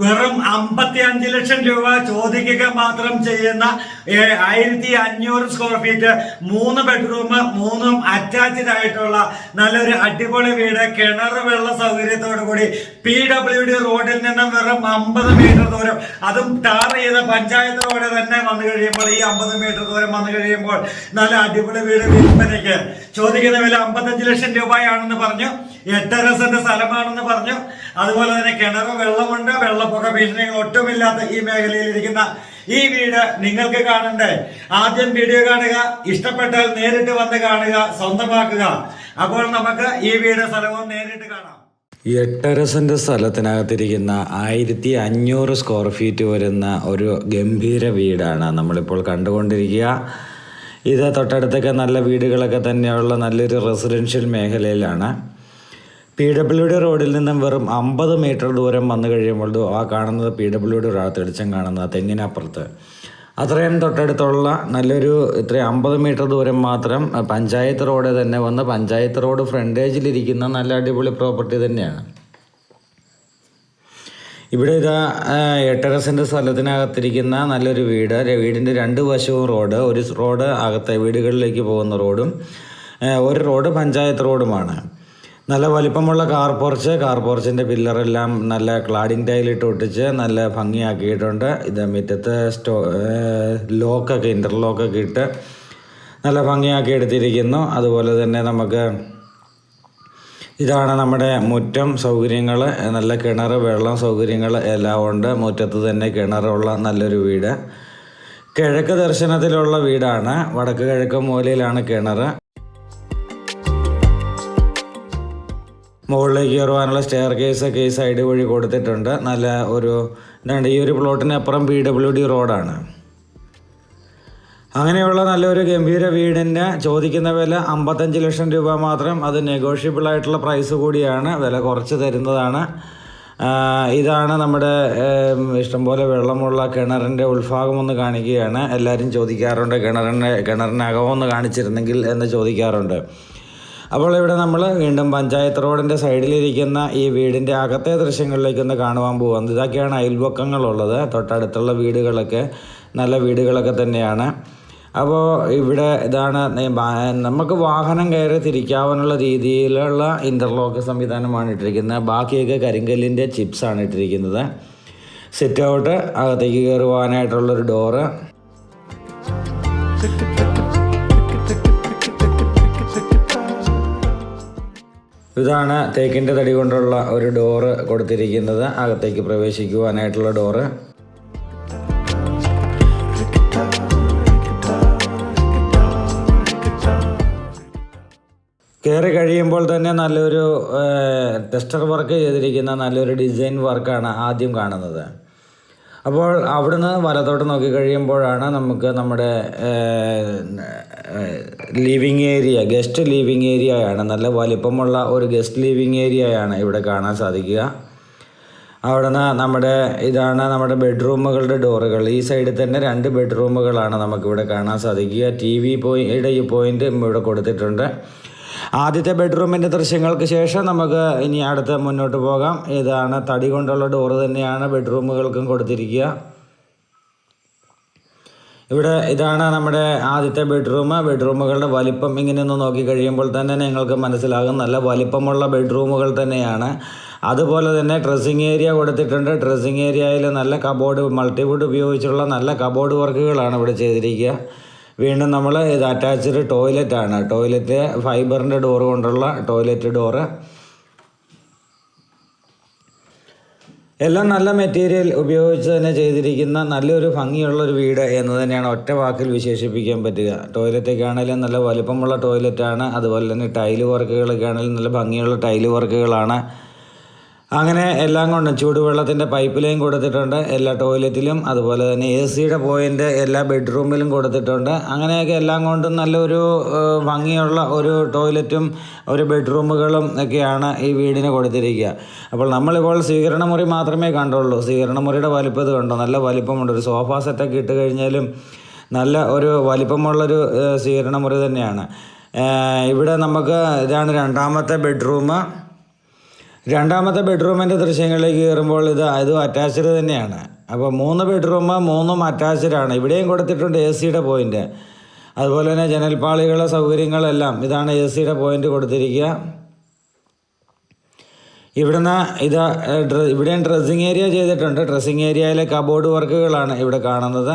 വെറും അമ്പത്തി അഞ്ച് ലക്ഷം രൂപ ചോദിക്കുക മാത്രം ചെയ്യുന്ന ആയിരത്തി അഞ്ഞൂറ് സ്ക്വയർ ഫീറ്റ് മൂന്ന് ബെഡ്റൂം മൂന്നും അറ്റാച്ച്ഡ് ആയിട്ടുള്ള നല്ലൊരു അടിപൊളി വീട് കിണർ വെള്ള സൗകര്യത്തോടു കൂടി പി ഡബ്ല്യു ഡി റോഡിൽ നിന്നും വെറും അമ്പത് മീറ്റർ ദൂരം. അതും ടാർ ചെയ്ത പഞ്ചായത്ത് റോഡ് തന്നെ വന്നു കഴിയുമ്പോൾ ഈ അമ്പത് മീറ്റർ ദൂരം വന്നു കഴിയുമ്പോൾ നല്ല അടിപൊളി വീട് വിൽപ്പനയ്ക്ക്. ചോദിക്കുന്ന വില അമ്പത്തഞ്ച് ലക്ഷം രൂപയാണെന്ന് പറഞ്ഞു. എട്ടര സെന്റ് സ്ഥലമാണെന്ന് പറഞ്ഞു. അതുപോലെ തന്നെ കിണർ വെള്ളമുണ്ട്. വെള്ളപ്പൊക്ക ഭീഷണികൾ ഒട്ടുമില്ലാത്ത ഈ മേഖലയിൽ ഇരിക്കുന്ന ഈ വീട് നിങ്ങൾക്ക് കാണണ്ടേ? ആദ്യം വീഡിയോ കാണുക. ഇഷ്ടപ്പെട്ടാൽ നേരിട്ട് വന്ന് കാണുക. സ്വന്തമാക്കുക. അപ്പോൾ നമുക്ക് ഈ വീട് സ്ഥലവും നേരിട്ട് കാണാം. എട്ടര സെന്റ് സ്ഥലത്തിനകത്തിരിക്കുന്ന ആയിരത്തി അഞ്ഞൂറ് സ്ക്വയർ ഫീറ്റ് വരുന്ന ഒരു ഗംഭീര വീടാണ് നമ്മളിപ്പോൾ കണ്ടുകൊണ്ടിരിക്കുക. ഇത് തൊട്ടടുത്തൊക്കെ നല്ല വീടുകളൊക്കെ തന്നെയുള്ള നല്ലൊരു റെസിഡൻഷ്യൽ മേഖലയിലാണ്. പി ഡബ്ല്യു ഡി റോഡിൽ നിന്നും വെറും അമ്പത് മീറ്റർ ദൂരം വന്നു കഴിയുമ്പോൾ ആ കാണുന്നത് പി ഡബ്ല്യു ഡി റോഡ് തെളിച്ചം കാണുന്നത് തെങ്ങിനപ്പുറത്ത്. അത്രയും തൊട്ടടുത്തുള്ള നല്ലൊരു ഇത്രയും അമ്പത് മീറ്റർ ദൂരം മാത്രം പഞ്ചായത്ത് റോഡ് തന്നെ വന്ന് പഞ്ചായത്ത് റോഡ് ഫ്രണ്ടേജിലിരിക്കുന്ന നല്ല അടിപൊളി പ്രോപ്പർട്ടി തന്നെയാണ്. ഇവിടെ ഇതാ എട്ടര സ്ഥലത്തിനകത്തിരിക്കുന്ന നല്ലൊരു വീട്. വീടിന്റെ രണ്ട് വശവും റോഡ് ഒരു റോഡ് അകത്തെ വീടുകളിലേക്ക് പോകുന്ന റോഡും ഒരു റോഡ് പഞ്ചായത്ത് റോഡുമാണ്. നല്ല വലിപ്പമുള്ള കാർ പോർച്ച് കാർ പോർച്ചിന്റെ പില്ലറെല്ലാം നല്ല ക്ലാഡിംഗ് ടൈലിട്ട് ഒട്ടിച്ച് നല്ല ഭംഗിയാക്കിയിട്ടുണ്ട്. ഇത് മുറ്റത്ത് സ്റ്റോ ലോക്കൊക്കെ ഇന്റർലോക്കൊക്കെ ഇട്ട് നല്ല ഭംഗിയാക്കി എടുത്തിരിക്കുന്നു. അതുപോലെ തന്നെ നമുക്ക് ഇതാണ് നമ്മുടെ മുറ്റം സൗകര്യങ്ങൾ നല്ല കിണർ വെള്ളം സൗകര്യങ്ങൾ എല്ലാം ഉണ്ട്. മുറ്റത്ത് തന്നെ കിണറുള്ള നല്ലൊരു വീട്. കിഴക്ക് ദർശനത്തിലുള്ള വീടാണ്. വടക്ക് കിഴക്ക് മൂലയിലാണ് കിണർ മുകളിലേക്ക് കയറുവാനുള്ള സ്റ്റെയർ കേസ് ഒക്കെ ഈ സൈഡ് വഴി കൊടുത്തിട്ടുണ്ട്. നല്ല ഒരു എന്താണ് ഈ ഒരു പ്ലോട്ടിന് അപ്പുറം പി ഡബ്ല്യു ഡി റോഡാണ് അങ്ങനെയുള്ള നല്ലൊരു ഗംഭീര വീടിന് ചോദിക്കുന്ന വില അമ്പത്തഞ്ച് ലക്ഷം രൂപ മാത്രം. അത് നെഗോഷ്യബിൾ ആയിട്ടുള്ള പ്രൈസ് കൂടിയാണ്. വില കുറച്ച് തരുന്നതാണ്. ഇതാണ് നമ്മുടെ ഇഷ്ടംപോലെ വെള്ളമുള്ള കിണറിന്റെ ഉൾഭാഗം ഒന്ന് കാണിക്കുകയാണ്. എല്ലാവരും ചോദിക്കാറുണ്ട് കിണറിന്റെ കിണറിനകമൊന്ന് കാണിച്ചിരുന്നെങ്കിൽ എന്ന് ചോദിക്കാറുണ്ട്. അപ്പോൾ ഇവിടെ നമ്മൾ വീണ്ടും പഞ്ചായത്ത് റോഡിന്റെ സൈഡിലിരിക്കുന്ന ഈ വീടിന്റെ അകത്തെ ദൃശ്യങ്ങളിലേക്കൊന്ന് കാണുവാൻ പോകുന്നത് ഇതൊക്കെയാണ് അയൽവക്കങ്ങളുള്ളത്. തൊട്ടടുത്തുള്ള വീടുകളൊക്കെ നല്ല വീടുകളൊക്കെ തന്നെയാണ്. അപ്പോൾ ഇവിടെ ഇതാണ് നമുക്ക് വാഹനം കയറി തിരിക്കാവുന്ന രീതിയിലുള്ള ഇന്റർലോക്ക് സംവിധാനമാണ് ഇട്ടിരിക്കുന്നത്. ബാക്കിയൊക്കെ കരിങ്കല്ലിന്റെ ചിപ്സാണ് ഇട്ടിരിക്കുന്നത്. സിറ്റ് ഔട്ട് അകത്തേക്ക് കയറുവാനായിട്ടുള്ളൊരു ഡോറ് ഇതാണ് തേക്കിന്റെ തടി കൊണ്ടുള്ള ഒരു ഡോറ് കൊടുത്തിരിക്കുന്നത്. അകത്തേക്ക് പ്രവേശിക്കുവാനായിട്ടുള്ള ഡോറ്. കയറി കഴിയുമ്പോൾ തന്നെ നല്ലൊരു ടെസ്റ്റർ വർക്ക് ചെയ്തിരിക്കുന്ന നല്ലൊരു ഡിസൈൻ വർക്കാണ് ആദ്യം കാണുന്നത്. അപ്പോൾ അവിടുന്ന് വലത്തോട്ട് നോക്കി കഴിയുമ്പോഴാണ് നമുക്ക് നമ്മുടെ ലിവിങ് ഏരിയ ഗസ്റ്റ് ലിവിങ് ഏരിയയാണ് നല്ല വലിപ്പമുള്ള ഒരു ഗസ്റ്റ് ലിവിങ് ഏരിയയാണ് ഇവിടെ കാണാൻ സാധിക്കുക. അവിടുന്ന് നമ്മുടെ ഇതാണ് നമ്മുടെ ബെഡ്റൂമുകളുടെ ഡോറുകൾ ഈ സൈഡിൽ തന്നെ രണ്ട് ബെഡ്റൂമുകളാണ് നമുക്കിവിടെ കാണാൻ സാധിക്കുക. ടി വി പോയിയുടെ ഈ പോയിന്റ് ഇവിടെ കൊടുത്തിട്ടുണ്ട്. ആദ്യത്തെ ബെഡ്റൂമിന്റെ ദൃശ്യങ്ങൾക്ക് ശേഷം നമുക്ക് ഇനി അടുത്ത് മുന്നോട്ട് പോകാം. ഇതാണ് തടി കൊണ്ടുള്ള ഡോറ് തന്നെയാണ് ബെഡ്റൂമുകൾക്കും കൊടുത്തിരിക്കുക. ഇവിടെ ഇതാണ് നമ്മുടെ ആദ്യത്തെ ബെഡ്റൂം. ബെഡ്റൂമുകളുടെ വലിപ്പം ഇങ്ങനെയൊന്ന് നോക്കി കഴിയുമ്പോൾ തന്നെ നിങ്ങൾക്ക് മനസ്സിലാകും. നല്ല വലിപ്പമുള്ള ബെഡ്റൂമുകൾ തന്നെയാണ്. അതുപോലെ തന്നെ ഡ്രസ്സിങ് ഏരിയ കൊടുത്തിട്ടുണ്ട്. ഡ്രസ്സിങ് ഏരിയയിൽ നല്ല കബോർഡ് മൾട്ടിവുഡ് ഉപയോഗിച്ചുള്ള നല്ല കബോർഡ് വർക്കുകളാണ് ഇവിടെ ചെയ്തിരിക്കുക. വീണ്ടും നമ്മൾ ഇത് അറ്റാച്ച്ഡ് ടോയ്ലറ്റ് ആണ്. ടോയ്ലറ്റ് ഫൈബറിന്റെ ഡോർ കൊണ്ടുള്ള ടോയ്ലറ്റ് ഡോറ് എല്ലാം നല്ല മെറ്റീരിയൽ ഉപയോഗിച്ച് തന്നെ ചെയ്തിരിക്കുന്ന നല്ലൊരു ഭംഗിയുള്ള ഒരു വീട് എന്ന് തന്നെയാണ് ഒറ്റ വാക്കിൽ വിശേഷിപ്പിക്കാൻ പറ്റുക. ടോയ്ലറ്റൊക്കെ ആണെങ്കിലും നല്ല വലുപ്പമുള്ള ടോയ്ലറ്റാണ് അതുപോലെ തന്നെ ടൈൽ വർക്കുകളൊക്കെ ആണെങ്കിലും നല്ല ഭംഗിയുള്ള ടൈൽ വർക്കുകളാണ് അങ്ങനെ എല്ലാം കൊണ്ടും ചൂടുവെള്ളത്തിന്റെ പൈപ്പ് ലൈൻ കൊടുത്തിട്ടുണ്ട് എല്ലാ ടോയ്ലറ്റിലും അതുപോലെ തന്നെ എ സിയുടെ പോയിന്റ് എല്ലാ ബെഡ്റൂമിലും കൊടുത്തിട്ടുണ്ട്. അങ്ങനെയൊക്കെ എല്ലാം കൊണ്ടും നല്ലൊരു ഭംഗിയുള്ള ഒരു ടോയ്ലറ്റും ഒരു ബെഡ്റൂമുകളും ഒക്കെയാണ് ഈ വീടിന് കൊടുത്തിരിക്കുക. അപ്പോൾ നമ്മളിപ്പോൾ സ്വീകരണ മുറി മാത്രമേ കണ്ടുള്ളൂ. സ്വീകരണ മുറിയുടെ കണ്ടോ? നല്ല വലിപ്പമുണ്ട്. ഒരു സോഫ സെറ്റൊക്കെ ഇട്ട് കഴിഞ്ഞാലും നല്ല ഒരു വലിപ്പമുള്ളൊരു സ്വീകരണ മുറി തന്നെയാണ്. ഇവിടെ നമുക്ക് ഇതാണ് രണ്ടാമത്തെ ബെഡ്റൂം. രണ്ടാമത്തെ ബെഡ്റൂമിന്റെ ദൃശ്യങ്ങളിലേക്ക് കയറുമ്പോൾ ഇത് അതും അറ്റാച്ച്ഡ് തന്നെയാണ്. അപ്പോൾ മൂന്ന് ബെഡ്റൂം മൂന്നും അറ്റാച്ച്ഡ് ആണ്. ഇവിടെയും കൊടുത്തിട്ടുണ്ട് എ സിയുടെ പോയിന്റ് അതുപോലെ തന്നെ ജനൽപ്പാളികളെ സൗകര്യങ്ങളെല്ലാം ഇതാണ് എ സിയുടെ പോയിന്റ് കൊടുത്തിരിക്കുക. ഇവിടുന്ന് ഇത് ഇവിടെയും ഡ്രസ്സിങ് ഏരിയ ചെയ്തിട്ടുണ്ട്. ഡ്രസ്സിങ് ഏരിയയിലെ കബോർഡ് വർക്കുകളാണ് ഇവിടെ കാണുന്നത്.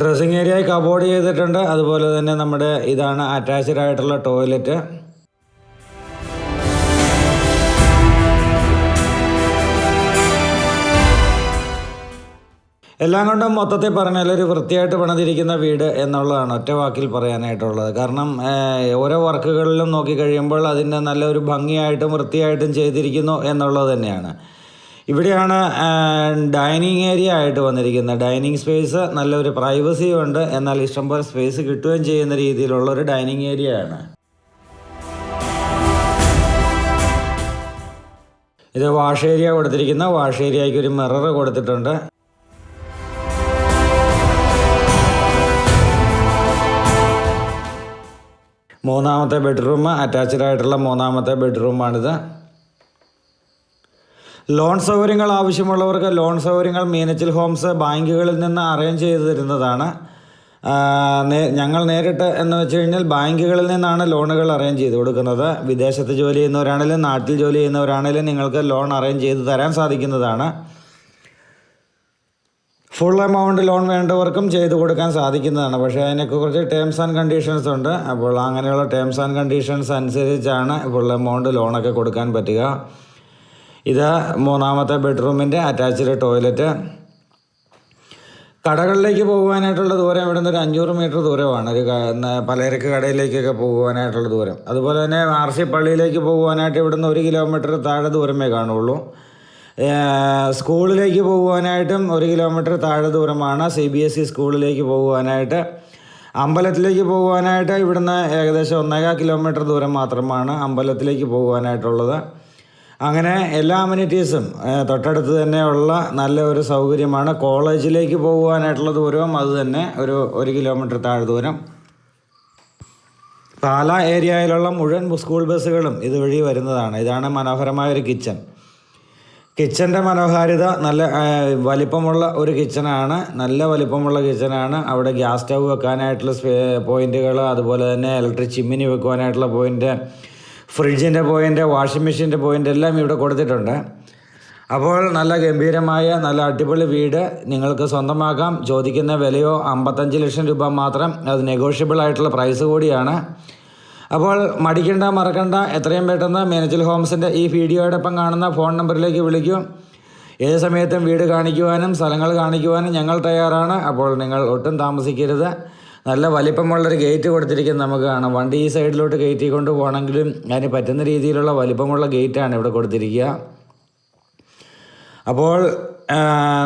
ഡ്രസ്സിങ് ഏരിയ കബോർഡ് ചെയ്തിട്ടുണ്ട്. അതുപോലെ തന്നെ നമ്മുടെ ഇതാണ് അറ്റാച്ച്ഡ് ആയിട്ടുള്ള ടോയ്ലറ്റ് എല്ലാം കൊണ്ടും മൊത്തത്തിൽ പറഞ്ഞാൽ ഒരു വൃത്തിയായിട്ട് പണിതിരിക്കുന്ന വീട് എന്നുള്ളതാണ് ഒറ്റ വാക്കിൽ പറയാനായിട്ടുള്ളത്. കാരണം ഓരോ വർക്കുകളിലും നോക്കി കഴിയുമ്പോൾ അതിന്റെ നല്ലൊരു ഭംഗിയായിട്ടും വൃത്തിയായിട്ടും ചെയ്തിരിക്കുന്നു എന്നുള്ളത് തന്നെയാണ്. ഇവിടെയാണ് ഡൈനിങ് ഏരിയ ആയിട്ട് വന്നിരിക്കുന്നത്. ഡൈനിങ് സ്പേസ് നല്ലൊരു പ്രൈവസിയും ഉണ്ട്. എന്നാൽ ഇഷ്ടംപോലെ സ്പേസ് കിട്ടുകയും ചെയ്യുന്ന രീതിയിലുള്ള ഒരു ഡൈനിങ് ഏരിയ ആണ്. ഇത് വാഷ് ഏരിയ കൊടുത്തിരിക്കുന്ന വാഷ് ഏരിയയ്ക്ക് ഒരു മിറർ കൊടുത്തിട്ടുണ്ട്. മൂന്നാമത്തെ ബെഡ്റൂം അറ്റാച്ച്ഡ് ആയിട്ടുള്ള മൂന്നാമത്തെ ബെഡ്റൂമാണിത്. ലോൺ സൗകര്യങ്ങൾ ആവശ്യമുള്ളവർക്ക് ലോൺ സൗകര്യങ്ങൾ മീനച്ചിൽ ഹോംസ് ബാങ്കുകളിൽ നിന്ന് അറേഞ്ച് ചെയ്തു തരുന്നതാണ്. ഞങ്ങൾ നേരിട്ട് എന്ന് വെച്ച് കഴിഞ്ഞാൽ ബാങ്കുകളിൽ നിന്നാണ് ലോണുകൾ അറേഞ്ച് ചെയ്ത് കൊടുക്കുന്നത്. വിദേശത്ത് ജോലി ചെയ്യുന്നവരാണെങ്കിലും നാട്ടിൽ ജോലി ചെയ്യുന്നവരാണെങ്കിലും നിങ്ങൾക്ക് ലോൺ അറേഞ്ച് ചെയ്ത് തരാൻ സാധിക്കുന്നതാണ്. ഫുൾ എമൗണ്ട് ലോൺ വേണ്ടവർക്കും ചെയ്തു കൊടുക്കാൻ സാധിക്കുന്നതാണ്. പക്ഷേ അതിനൊക്കെ കുറച്ച് ടേംസ് ആൻഡ് കണ്ടീഷൻസ് ഉണ്ട്. അപ്പോൾ അങ്ങനെയുള്ള ടേംസ് ആൻഡ് കണ്ടീഷൻസ് അനുസരിച്ചാണ് ഫുൾ എമൗണ്ട് ലോണൊക്കെ കൊടുക്കാൻ പറ്റുക. ഇത് മൂന്നാമത്തെ ബെഡ്റൂമിന്റെ അറ്റാച്ച്ഡ് ടോയ്ലറ്റ്. കടകളിലേക്ക് പോകുവാനായിട്ടുള്ള ദൂരം ഇവിടെ നിന്ന് ഒരു അഞ്ഞൂറ് മീറ്റർ ദൂരമാണ്. ഒരു പലചരക്ക് കടയിലേക്കൊക്കെ പോകുവാനായിട്ടുള്ള ദൂരം. അതുപോലെ തന്നെ ആർ സി പള്ളിയിലേക്ക് പോകുവാനായിട്ട് ഇവിടുന്ന് ഒരു കിലോമീറ്റർ താഴെ ദൂരമേ കാണുള്ളൂ. സ്കൂളിലേക്ക് പോകുവാനായിട്ടും ഒരു കിലോമീറ്റർ താഴെ ദൂരമാണ്. സി ബി എസ് ഇ സ്കൂളിലേക്ക് പോകുവാനായിട്ട് അമ്പലത്തിലേക്ക് പോകുവാനായിട്ട് ഇവിടുന്ന് ഏകദേശം ഒന്നേകാൽ കിലോമീറ്റർ ദൂരം മാത്രമാണ് അമ്പലത്തിലേക്ക് പോകുവാനായിട്ടുള്ളത്. അങ്ങനെ എല്ലാ അമ്യൂണിറ്റീസും തൊട്ടടുത്ത് തന്നെയുള്ള നല്ല ഒരു സൗകര്യമാണ്. കോളേജിലേക്ക് പോകുവാനായിട്ടുള്ള ദൂരവും അത് തന്നെ ഒരു ഒരു കിലോമീറ്റർ താഴെ ദൂരം. പാല ഏരിയയിലുള്ള മുഴുവൻ സ്കൂൾ ബസ്സുകളും ഇതുവഴി വരുന്നതാണ്. ഇതാണ് മനോഹരമായ ഒരു കിച്ചൺ കിച്ചന്റെ മനോഹാരിത നല്ല വലിപ്പമുള്ള ഒരു കിച്ചണാണ് നല്ല വലിപ്പമുള്ള കിച്ചണാണ് അവിടെ ഗ്യാസ് സ്റ്റൗ വെക്കാനായിട്ടുള്ള പോയിന്റുകൾ അതുപോലെ തന്നെ ഇലക്ട്രിക് ചിമ്മിനി വെക്കുവാനായിട്ടുള്ള പോയിന്റ് ഫ്രിഡ്ജിന്റെ പോയിന്റ് വാഷിംഗ് മെഷീന്റെ പോയിന്റ് എല്ലാം ഇവിടെ കൊടുത്തിട്ടുണ്ട്. അപ്പോൾ നല്ല ഗംഭീരമായ നല്ല അടിപൊളി വീട് നിങ്ങൾക്ക് സ്വന്തമാക്കാം. ചോദിക്കുന്ന വിലയോ അമ്പത്തഞ്ച് ലക്ഷം രൂപ മാത്രം. അത് നെഗോഷ്യബിൾ ആയിട്ടുള്ള പ്രൈസ് കൂടിയാണ്. അപ്പോൾ മടിക്കണ്ട മറക്കണ്ട എത്രയും പെട്ടെന്ന് മേനേജൽ ഹോംസിന്റെ ഈ വീഡിയോയോടൊപ്പം കാണുന്ന ഫോൺ നമ്പറിലേക്ക് വിളിക്കൂ. ഏത് സമയത്തും വീട് കാണിക്കുവാനും സ്ഥലങ്ങൾ കാണിക്കുവാനും ഞങ്ങൾ തയ്യാറാണ്. അപ്പോൾ നിങ്ങൾ ഒട്ടും താമസിക്കരുത്. നല്ല വലിപ്പമുള്ളൊരു ഗേറ്റ് കൊടുത്തിരിക്കുന്നത് നമുക്ക് കാണാം. വണ്ടി ഈ സൈഡിലോട്ട് കയറ്റി കൊണ്ട് പോകണമെങ്കിലും അതിന് പറ്റുന്ന രീതിയിലുള്ള വലിപ്പമുള്ള ഗേറ്റാണ് ഇവിടെ കൊടുത്തിരിക്കുക. അപ്പോൾ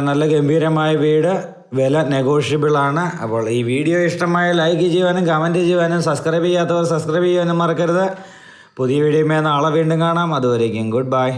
നല്ല ഗംഭീരമായ വീട് വില നെഗോഷ്യബിൾ ആണ്. അപ്പോൾ ഈ വീഡിയോ ഇഷ്ടമായ ലൈക്ക് ചെയ്യുവാനും കമന്റ് ചെയ്യുവാനും സബ്സ്ക്രൈബ് ചെയ്യാത്തവർ സബ്സ്ക്രൈബ് ചെയ്യുവാനും മറക്കരുത്. പുതിയ വീഡിയോയുമായി നാളെ വീണ്ടും കാണാം. അതുവരേക്കും ഗുഡ് ബൈ